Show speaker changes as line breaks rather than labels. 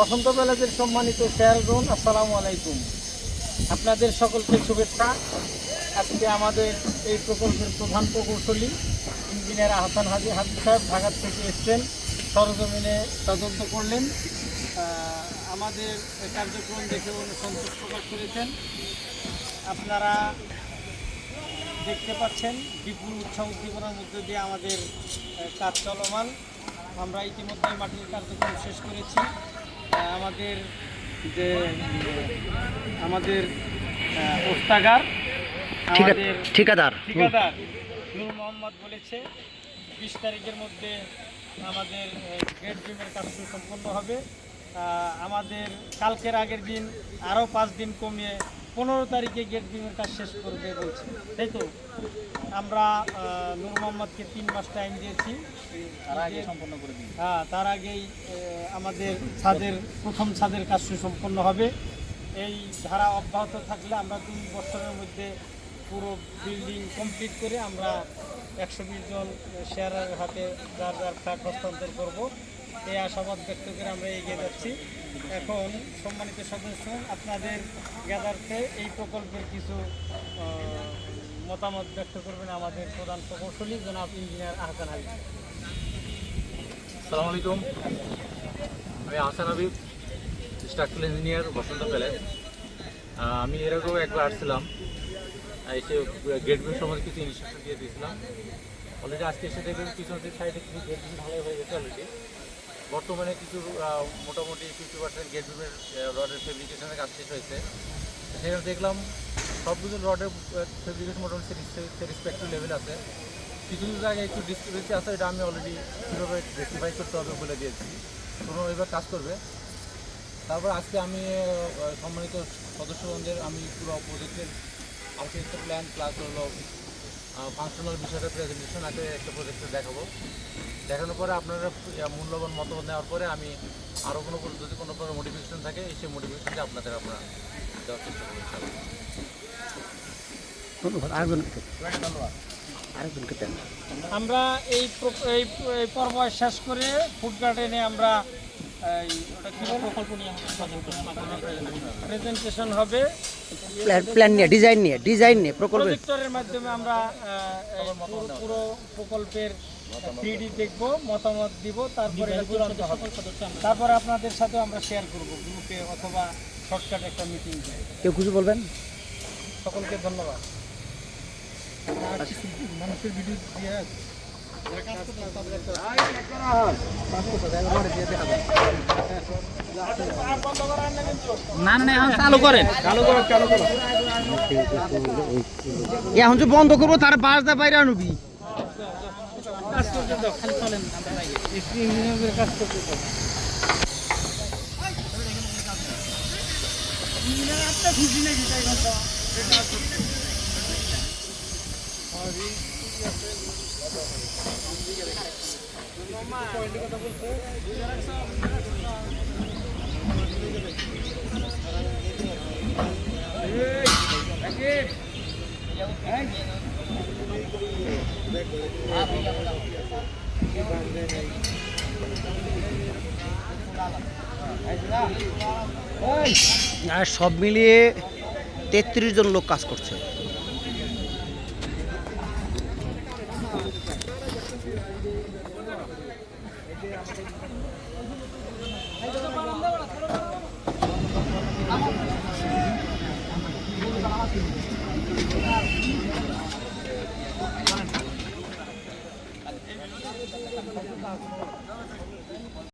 বসন্ত বেলাদের সম্মানিত শেয়ারগণ আসসালামু আলাইকুম। আপনাদের সকলকে শুভেচ্ছা। আজকে আমাদের এই প্রকল্পের প্রধান প্রকৌশলী, ইঞ্জিনিয়ার আহসান হাজি হাজি সাহেব, ঢাকা থেকে এসছেন। সরজমিনে তদন্ত করলেন। আমাদের কার্যক্রম দেখে উনি সন্তোষ প্রকাশ করেছেন। আপনারা দেখতে পাচ্ছেন, বিপুল উৎসাহ উদ্দীপনার মধ্যে দিয়ে আমাদের কাজ চলমান। আমরা ইতিমধ্যে মাটির কার্যক্রম শেষ করেছি। আমাদের যে আমাদের
পোস্তাগার
আমাদের
ঠিকাদার।
ঠিকাদার নূর মোহাম্মদ বলেছে বিশ তারিখের মধ্যে আমাদের গেট জিমের কাজটি সম্পন্ন হবে। আমাদের কালকের আগের দিন আরও পাঁচ দিন কমিয়ে পনেরো তারিখে গেট বিমের কাজ শেষ করবে বলছে। তাই তো? আমরা নূর মোহাম্মদকে তিন মাস টাইম দিয়েছি। সম্পন্ন করে দিই হ্যাঁ তার আগেই আমাদের ছাদের প্রথম ছাদের কাজ সুসম্পন্ন হবে। এই ধারা অব্যাহত থাকলে আমরা দুই বছরের মধ্যে পুরো বিল্ডিং কমপ্লিট করে আমরা একশো বিশ জন শেয়ারের হাতে যার যার ফ্ল্যাট হস্তান্তর করব। এই আশাবাদ ব্যক্ত করে আমরা এগিয়ে যাচ্ছি। এখন সম্মানিত সদস্য, আপনাদের জ্ঞাতার্থে এই প্রকল্পের কিছু মতামত ব্যক্ত করবেন আমাদের প্রধান প্রকৌশলী জনাব ইঞ্জিনিয়ার আহসান আলী
সালাম আলাইকুম। আমি Ahsan Habib, structural engineer, Basanta palace আমি এর আগেও একবার আসছিলাম। এসে গেট বিল সম্বন্ধে কিছু ইনস্ট্রাকশন দিয়ে দিয়েছিলাম। অলরেডি আজকে এসে দেখবেন কিছু সাইডে কিছু গেট ভালো হয়ে গেছে অলরেডি বর্তমানে কিছু মোটামুটি ফিফটি পার্সেন্ট গেট বিমের রডের ফেব্রিকেশনের কাজ শেষ হয়েছে। সেখানে দেখলাম সবগুলো রডের ফেব্রিকেশন মোটামুটি স্যাটিসফ্যাক্টরি লেভেল আছে। কিছু কিছু জায়গায় একটু ডিসক্রিপেন্সি আছে, এটা আমি অলরেডি কীভাবে রেক্টিফাই করতে হবে বলে দিয়েছি। কোনো এবার কাজ করবে। তারপর আজকে আমি সম্মানিত সদস্যগণদের আমি পুরো প্রজেক্টের আর্কিটেকচার প্ল্যান প্লাস হলো ফাংশনাল বিষয়টা প্রেজেন্টেশন আগে একটা প্রজেক্টে দেখাবো। দেখানোর পরে আপনারা মূল্যবান মতামত নেওয়ার পরে আমি আরও কোনো কোনো- যদি কোনো কোনো মোটিভেশন থাকে সেই মোটিভেশনটা আপনাদের আপনারা দেওয়ার চেষ্টা।
ধন্যবাদ। আরেকজনকে দেন?
আমরা এই এই পর্ব শেষ করে ফুড গার্ডেনে আমরা এই ওটা কি প্রকল্প নিয়ে প্রেজেন্টেশন হবে।
প্ল্যান প্ল্যান নিয়ে ডিজাইন নিয়ে ডিজাইন নিয়ে প্রকল্পের।
মাধ্যমে আমরা পুরো প্রকল্পের থ্রিডি দেখব মতামত দিব তারপরে এটা চূড়ান্ত হবে তারপর আপনাদের সাথে আমরা শেয়ার করব গ্রুপে অথবা শর্টকাট একটা মিটিং
কেউ কিছু বলবেন?
সকলকে ধন্যবাদ। মানুষের ভিডিও দিয়ে
না না এখন চালু করেন। এখন বন্ধ করব তার বাস দা বাইরে আনবি।
কাজ করতে দাও খালি চলেন ইঞ্জিনিয়ারের কাজ করতে দাও ইঞ্জিনিয়ার আপনার খুশি নাকি তাই কথা
আর সব মিলিয়ে তেত্রিশ জন লোক কাজ করছে। about more.